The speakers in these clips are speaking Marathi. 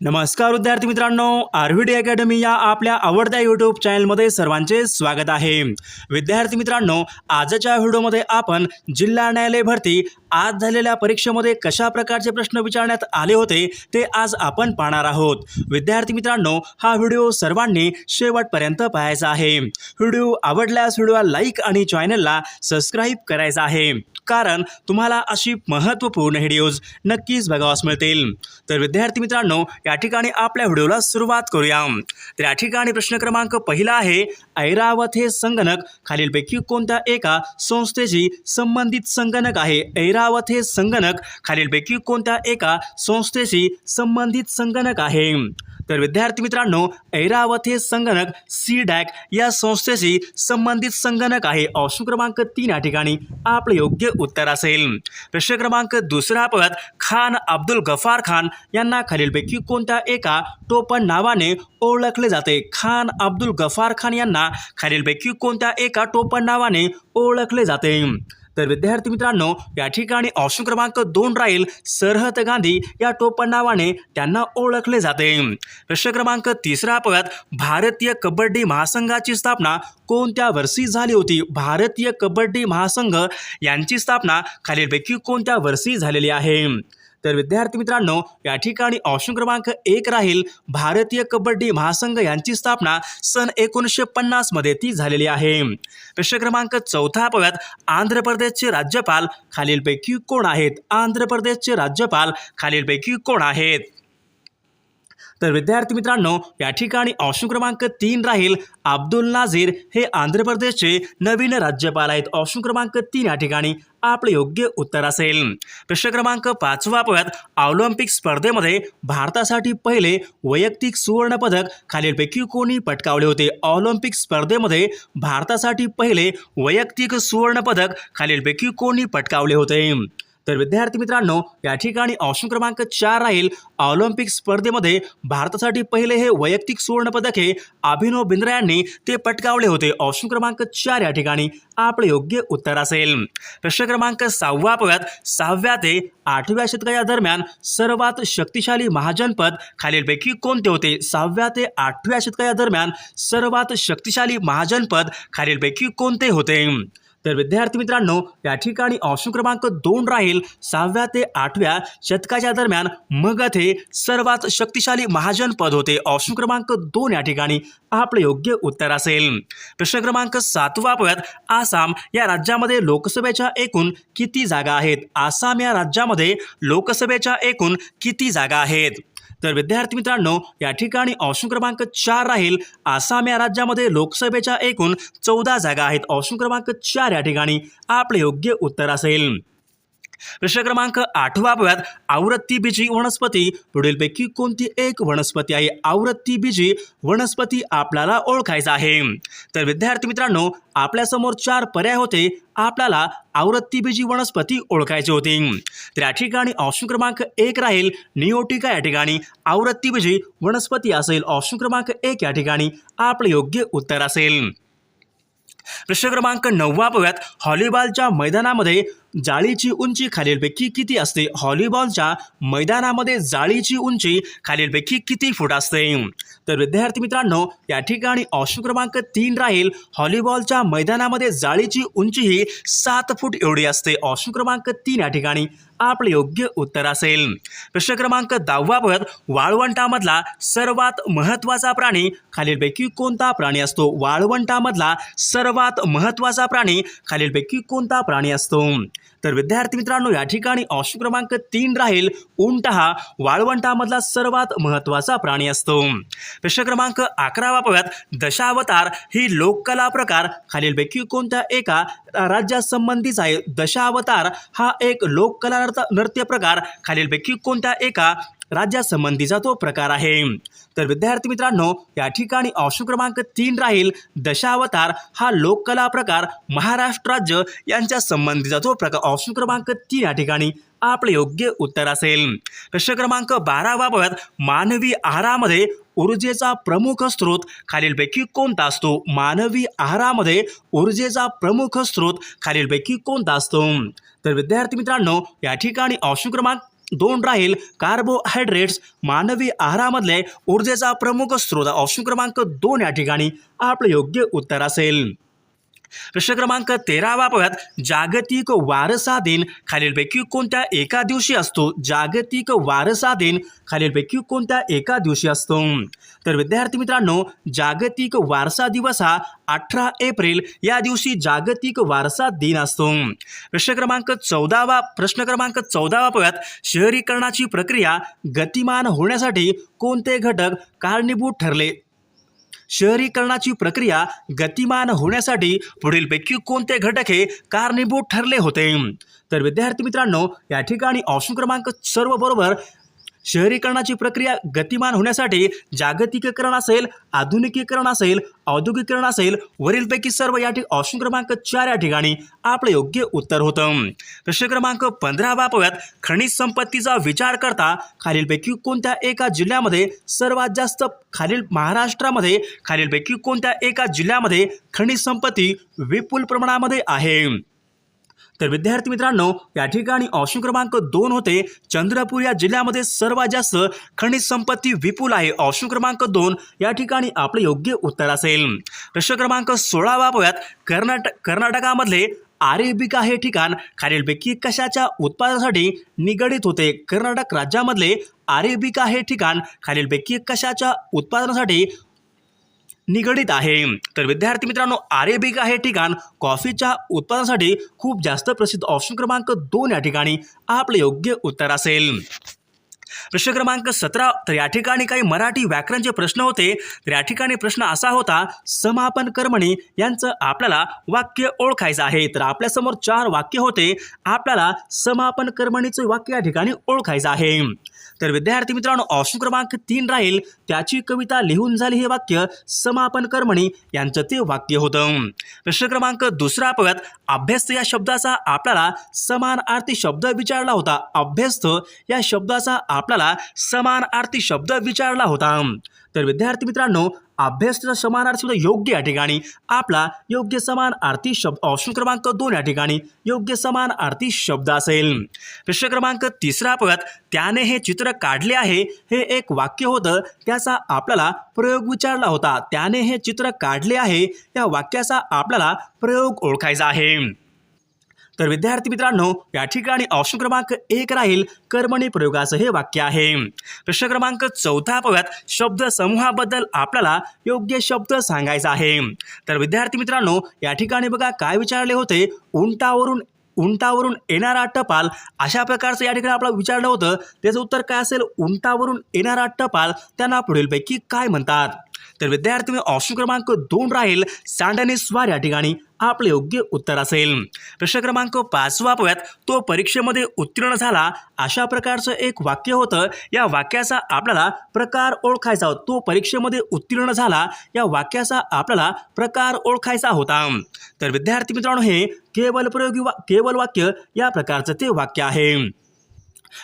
नमस्कार विद्यार्थी मित्रांनो. आरव्हीडी अकॅडमी या आपल्या आवडत्या यूट्यूब चॅनलमध्ये सर्वांचे स्वागत आहे. विद्यार्थी मित्रांनो आजच्या व्हिडिओमध्ये आपण जिल्हा न्यायालय भरती आज झालेल्या परीक्षेमध्ये कशा प्रकारचे प्रश्न विचारण्यात आले होते ते आज आपण पाहणार आहोत. विद्यार्थी मित्रांनो हा व्हिडिओ सर्वांनी शेवटपर्यंत पाहायचा आहे. व्हिडिओ आवडल्यास व्हिडिओला लाईक आणि चॅनलला सबस्क्राईब करायचा आहे. कारण तुम्हाला अशी महत्त्वपूर्ण व्हिडिओज नक्कीच बघावास मिळतील. तर विद्यार्थी मित्रांनो या ठिकाणी आपल्या व्हिडिओला सुरुवात करूया. तर या ठिकाणी प्रश्न क्रमांक पहिला आहे ऐरावत हे संगणक खालीलपैकी कोणत्या एका संस्थेशी संबंधित संगणक आहे? ऐरावत हे संगणक खालीलपैकी कोणत्या एका संस्थेशी संबंधित संगणक आहे? तर विद्यार्थी मित्रांनो ऐरावत हे संगणक सी डॅक या संस्थेशी संबंधित संगणक आहे. ऑप्शन क्रमांक तीन या ठिकाणी आपलं योग्य उत्तर असेल. प्रश्न क्रमांक दुसरा पद खान अब्दुल गफार खान यांना खालीलपैकी कोणत्या एका टोपण नावाने ओळखले जाते? खान अब्दुल गफार खान यांना खालीलपैकी कोणत्या एका टोपण नावाने ओळखले जाते? तर विद्यार्थी मित्रांनो या ठिकाणी ऑप्शन क्रमांक दोन राहील सरहत गांधी. या टोपण नावाने त्यांना ओळखले जाते. प्रश्न क्रमांक तिसरा पद भारतीय कबड्डी महासंघाची स्थापना कोणत्या वर्षी झाली होती? भारतीय कबड्डी महासंघ यांची स्थापना खालीलपैकी कोणत्या वर्षी झालेली आहे? तर विद्यार्थी मित्रांनो या ठिकाणी ऑप्शन क्रमांक एक राहील. भारतीय कबड्डी महासंघ यांची स्थापना सन एकोणीसशे पन्नासमध्ये ती झालेली आहे. प्रश्न क्रमांक चौथा पद आंध्र प्रदेशचे राज्यपाल खालीलपैकी कोण आहेत? आंध्र प्रदेशचे राज्यपाल खालीलपैकी कोण आहेत? तर विद्यार्थी मित्रांनो या ठिकाणी ऑप्शन क्रमांक तीन राहील अब्दुल नाझीर. हे आंध्र प्रदेशचे नवीन राज्यपाल आहेत. ऑप्शन क्रमांक तीन या ठिकाणी आपलं योग्य उत्तर असेल. प्रश्न क्रमांक पाचवा पद ऑलिम्पिक स्पर्धेमध्ये भारतासाठी पहिले वैयक्तिक सुवर्ण पदक. खालीलपैकी कोणी पटकावले होते? ऑलिम्पिक स्पर्धेमध्ये भारतासाठी पहिले वैयक्तिक सुवर्ण पदक. खालीलपैकी कोणी पटकावले होते? तर विद्यार्थी मित्रांनो या ठिकाणी ऑप्शन क्रमांक चार राहील. ऑलिम्पिक स्पर्धेमध्ये भारतासाठी पहिले हे वैयक्तिक सुवर्णपदक हे अभिनव बिंद्रा यांनी ते पटकावले होते. ऑप्शन क्रमांक चार या ठिकाणी आपलं योग्य उत्तर असेल. प्रश्न क्रमांक सहावा पव्यात सहाव्या ते आठव्या शतकाच्या दरम्यान सर्वात शक्तिशाली महाजनपद खालीलपैकी कोणते होते? सहाव्या ते आठव्या शतकाच्या दरम्यान सर्वात शक्तिशाली महाजनपद खालीलपैकी कोणते होते? तर विद्यार्थी मित्रांनो या ठिकाणी ऑप्शन क्रमांक दोन राहील. सहाव्या ते आठव्या शतकाच्या दरम्यान मगध हे सर्वात शक्तिशाली महाजन पद होते. ऑप्शन क्रमांक दोन या ठिकाणी आपलं योग्य उत्तर असेल. प्रश्न क्रमांक सातवा पाहूयात आसाम या राज्यामध्ये लोकसभेच्या एकूण किती जागा आहेत? आसाम या राज्यामध्ये लोकसभेच्या एकूण किती जागा आहेत? तर विद्यार्थी मित्रांनो या ठिकाणी ऑप्शन क्रमांक चार राहील. आसाम या राज्यामध्ये लोकसभेच्या एकूण चौदा जागा आहेत. ऑप्शन क्रमांक चार या ठिकाणी आपले योग्य उत्तर असेल. प्रश्न क्रमांक आठवा पद आवृत्ती बीजी वनस्पती. पुढीलपैकी कोणती एक वनस्पती आहे? आवृत्ती बीजी वनस्पती आपल्याला ओळखायचा आहे. तर विद्यार्थी मित्रांनो आपल्यासमोर चार पर्याय होते. आपल्याला आवृत्ती बीजी वनस्पती ओळखायची होती. तर या ठिकाणी ऑप्शन क्रमांक एक राहील निओटिका या ठिकाणी. आवृत्ती बीजी वनस्पती असेल ऑप्शन क्रमांक एक या ठिकाणी. आपलं योग्य उत्तर असेल. प्रश्न क्रमांक नववा बघूयात. हॉलीबॉलच्या मैदानामध्ये जाळीची उंची खालीलपैकी किती असते? हॉलीबॉलच्या मैदानामध्ये जाळीची उंची खालीलपैकी किती फूट असते? तर विद्यार्थी मित्रांनो या ठिकाणी ऑप्शन क्रमांक तीन राहील. हॉलीबॉलच्या मैदानामध्ये जाळीची उंची ही सात फूट एवढी असते. ऑप्शन क्रमांक तीन या ठिकाणी. आपलं योग्य उत्तर असेल. प्रश्न क्रमांक दहावा वाळवंटामधला सर्वात महत्त्वाचा प्राणी खालीलपैकी कोणता प्राणी असतो? वाळवंटामधला सर्वात महत्त्वाचा प्राणी खालीलपैकी कोणता प्राणी असतो? तर विद्यार्थी मित्रांनो या ठिकाणी ऑप्शन क्रमांक तीन राहील. उंट हा वाळवंटामधला सर्वात महत्त्वाचा प्राणी असतो. प्रश्न क्रमांक अकरावा पाहूयात दशावतार ही लोककला प्रकार खालीलपैकी कोणत्या एका राज्यासंबंधीचा आहे? दशावतार हा एक लोककला नर्त नृत्य प्रकार खालीलपैकी कोणत्या एका राज्यासंबंधीचा तो प्रकार आहे? तर विद्यार्थी मित्रांनो या ठिकाणी ऑप्शन क्रमांक तीन राहील. दशावतार हा लोककला प्रकार महाराष्ट्र राज्य यांच्या संबंधीचा तो प्रकार ऑप्शन क्रमांक तीन या ठिकाणी. आपलं योग्य उत्तर असेल. प्रश्न क्रमांक बाराबाबत मानवी आहारामध्ये ऊर्जेचा प्रमुख स्रोत खालीलपैकी कोणता असतो? मानवी आहारामध्ये ऊर्जेचा प्रमुख स्रोत खालीलपैकी कोणता असतो? तर विद्यार्थी मित्रांनो या ठिकाणी ऑप्शन क्रमांक दोन राहील. कार्बोहायड्रेट्स मानवी आहारामधले ऊर्जेचा प्रमुख स्रोत. ऑप्शन क्रमांक दोन या ठिकाणी आपलं योग्य उत्तर असेल. प्रश्न क्रमांक तेरावा पाहूयात जागतिक वारसा दिन खालीलपैकी कोणत्या एका दिवशी असतो? जागतिक वारसा दिन खालीलपैकी कोणत्या एका दिवशी असतो? तर विद्यार्थी मित्रांनो जागतिक वारसा दिवस हा अठरा एप्रिल या दिवशी जागतिक वारसा दिन असतो. प्रश्न क्रमांक चौदावा प्रश्न क्रमांक चौदावा पाहूयात शहरीकरणाची प्रक्रिया गतिमान होण्यासाठी कोणते घटक कारणीभूत ठरले? शहरीकरणाची प्रक्रिया गतिमान होण्यासाठी पुढीलपैकी कोणते घटक हे कारणीभूत ठरले होते? तर विद्यार्थी मित्रांनो या ठिकाणी ऑप्शन क्रमांक सर्व बरोबर शहरीकरणाची प्रक्रिया गतिमान होण्यासाठी जागतिकीकरण असेल आधुनिकीकरण असेल औद्योगिकीकरण असेल वरीलपैकी सर्व या ठिकाणी ऑप्शन क्रमांक चार या ठिकाणी आपलं योग्य उत्तर होतं. प्रश्न क्रमांक पंधरा पाहूयात खनिज संपत्तीचा विचार करता खालीलपैकी कोणत्या एका जिल्ह्यामध्ये सर्वात जास्त खालील महाराष्ट्रामध्ये खालीलपैकी कोणत्या एका जिल्ह्यामध्ये खनिज संपत्ती विपुल प्रमाणामध्ये आहे? तर विद्यार्थी मित्रांनो या ठिकाणी ऑप्शन क्रमांक दोन होते. चंद्रपूर या जिल्ह्यामध्ये सर्वात जास्त खनिज संपत्ती विपुल आहे. ऑप्शन क्रमांक दोन या ठिकाणी आपलं योग्य उत्तर असेल. प्रश्न क्रमांक सोळा वापव्यात कर्नाटक कर्नाटकामधले आरेबिका हे ठिकाण खालीलपैकी कशाच्या उत्पादनासाठी निगडित होते? कर्नाटक राज्यामधले आरेबिका हे ठिकाण खालीलपैकी कशाच्या उत्पादनासाठी निगडित आहे. तर विद्यार्थी मित्रांनो आरेबिका हे ठिकाण. कॉफीच्या उत्पादनासाठी खूप जास्त प्रसिद्ध ऑप्शन क्रमांक दोन या ठिकाणी. आपलं योग्य उत्तर असेल. प्रश्न क्रमांक सतरा तर या ठिकाणी काही मराठी व्याकरणचे प्रश्न होते. तर या ठिकाणी प्रश्न असा होता समापन कर्मणी यांचं आपल्याला वाक्य ओळखायचं आहे. तर आपल्यासमोर चार वाक्य होते. आपल्याला समापन कर्मणीचं वाक्य या ठिकाणी ओळखायचं आहे. तर विद्यार्थी मित्रांनो ऑप्शन क्रमांक तीन राहील. त्याची कविता लिहून झाली हे वाक्य समापन कर्मणी यांचं ते वाक्य होतं. प्रश्न क्रमांक दुसरा पगत अभ्यस्त या शब्दाचा आपल्याला समानार्थी शब्द विचारला होता. अभ्यस्त या शब्दाचा आपल्याला समानार्थी शब्द विचारला होता. तर विद्यार्थी मित्रांनो अभ्यासचा समानार्थी शब्द योग्य या ठिकाणी आपला योग्य समानार्थी शब्द ऑप्शन क्रमांक दोन या ठिकाणी योग्य समानार्थी शब्द असेल. प्रश्न क्रमांक तिसरा पद त्याने हे चित्र काढले आहे हे एक वाक्य होतं त्याचा आपल्याला प्रयोग विचारला होता. त्याने हे चित्र काढले आहे या वाक्याचा आपल्याला प्रयोग ओळखायचा आहे. तर विद्यार्थी मित्रांनो या ठिकाणी ऑप्शन क्रमांक एक राहील कर्मणी प्रयोगाचं हे वाक्य आहे. प्रश्न क्रमांक चौथा पाहूयात. शब्द समूहाबद्दल आपल्याला योग्य शब्द सांगायचा आहे. तर विद्यार्थी मित्रांनो या ठिकाणी बघा काय विचारले होते? उंटावरून उंटावरून येणारा टपाल अशा प्रकारचं या ठिकाणी आपल्याला विचारलं होतं. त्याचं उत्तर काय असेल? उंटावरून येणारा टपाल. त्यांना पुढीलपैकी काय म्हणतात? तर विद्यार्थी ऑप्शन क्रमांक दोन राहील सांडणे स्वार या ठिकाणी. आपले योग्य उत्तर असेल. प्रश्न क्रमांक पाचवा पाहूयात तो परीक्षेमध्ये उत्तीर्ण झाला. अशा प्रकारचं एक वाक्य होतं. या वाक्याचा आपल्याला प्रकार ओळखायचा तो परीक्षेमध्ये उत्तीर्ण झाला. या वाक्याचा आपल्याला प्रकार ओळखायचा होता. तर विद्यार्थी मित्रांनो हे केवल प्रयोगी वा केवल वाक्य या प्रकारचं ते वाक्य आहे.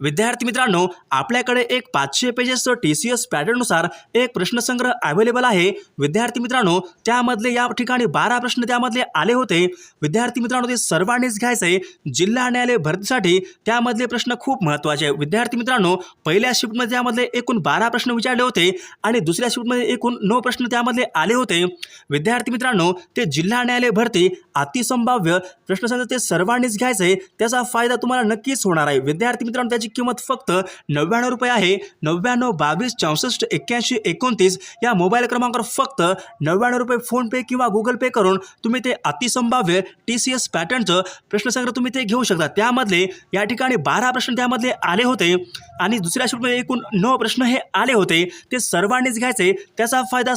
विद्यार्थी मित्रांनो आपल्याकडे एक पाचशे पेजेसचं टी सी एस पॅटर्ननुसार एक प्रश्नसंग्रह अवेलेबल आहे. विद्यार्थी मित्रांनो त्यामधले या ठिकाणी बारा प्रश्न त्यामधले आले होते. विद्यार्थी मित्रांनो ते सर्वांनीच घ्यायचे जिल्हा न्यायालय भरतीसाठी त्यामधले प्रश्न खूप महत्त्वाचे आहे विद्यार्थी मित्रांनो पहिल्या शिफ्टमध्ये त्यामधले एकूण बारा प्रश्न विचारले होते आणि दुसऱ्या शिफ्टमध्ये एकूण नऊ प्रश्न त्यामधले आले होते. विद्यार्थी मित्रांनो ते जिल्हा न्यायालय भरती अतिसंभाव्य प्रश्नसंग्रह ते सर्वांनीच घ्यायचे त्याचा फायदा तुम्हाला नक्कीच होणार आहे. विद्यार्थी मित्रांनो त्याची किंमत फक्त नव्याण्णव रुपये आहे. नव्याण्णव बावीस चौसष्ट एक्क्याऐंशी एकोणतीस या मोबाईल क्रमांकावर फक्त नव्याण्णव रुपये फोनपे किंवा गुगल पे करून तुम्ही ते अतिसंभाव्य टी सी एस पॅटर्नचं प्रश्नसंग्रह तुम्ही ते घेऊ शकता. त्यामधले या ठिकाणी बारा प्रश्न त्यामधले आले होते आणि दुसऱ्या शिफ्टमध्ये एकूण नऊ प्रश्न हे आले होते. ते सर्वांनीच घ्यायचे. त्याचा फायदा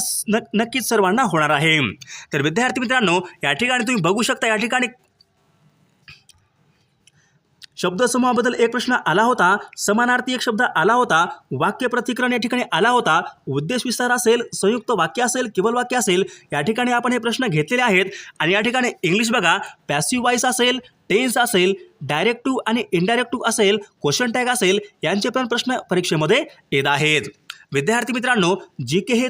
नक्कीच सर्वांना होणार आहे. तर विद्यार्थी मित्रांनो या ठिकाणी तुम्ही बघू शकता या ठिकाणी शब्दसमूहाबद्दल एक प्रश्न आला होता समानार्थी एक शब्द आला होता वाक्य प्रतिकरण या ठिकाणी आला होता उद्देश विस्तार असेल संयुक्त वाक्य असेल केवल वाक्य असेल या ठिकाणी आपण हे प्रश्न घेतलेले आहेत. आणि या ठिकाणी इंग्लिश बघा पॅसिव्ह वाईस असेल टेन्स असेल डायरेक्टिव्ह आणि इनडायरेक्टिव्ह असेल क्वेश्चन टॅग असेल यांचे पण प्रश्न परीक्षेमध्ये येत आहेत. विद्यार्थी मित्रांनो जी के हे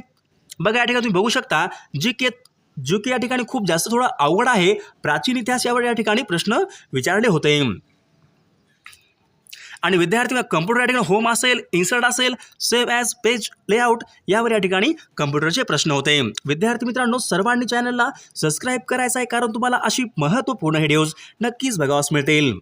बघा या ठिकाणी तुम्ही बघू शकता जी के जी के या ठिकाणी खूप जास्त थोडा अवघड आहे. प्राचीन इतिहास यावर या ठिकाणी प्रश्न विचारले होते. आणि विद्यार्थी कम्प्युटर या ठिकाणी होम असेल इन्सर्ट असेल सेव्ह ॲज पेज लेआउट यावर या ठिकाणी कम्प्युटरचे प्रश्न होते. विद्यार्थी मित्रांनो सर्वांनी चॅनलला सबस्क्राईब करायचं आहे कारण तुम्हाला अशी महत्त्वपूर्ण व्हिडिओज नक्कीच बघावास मिळतील.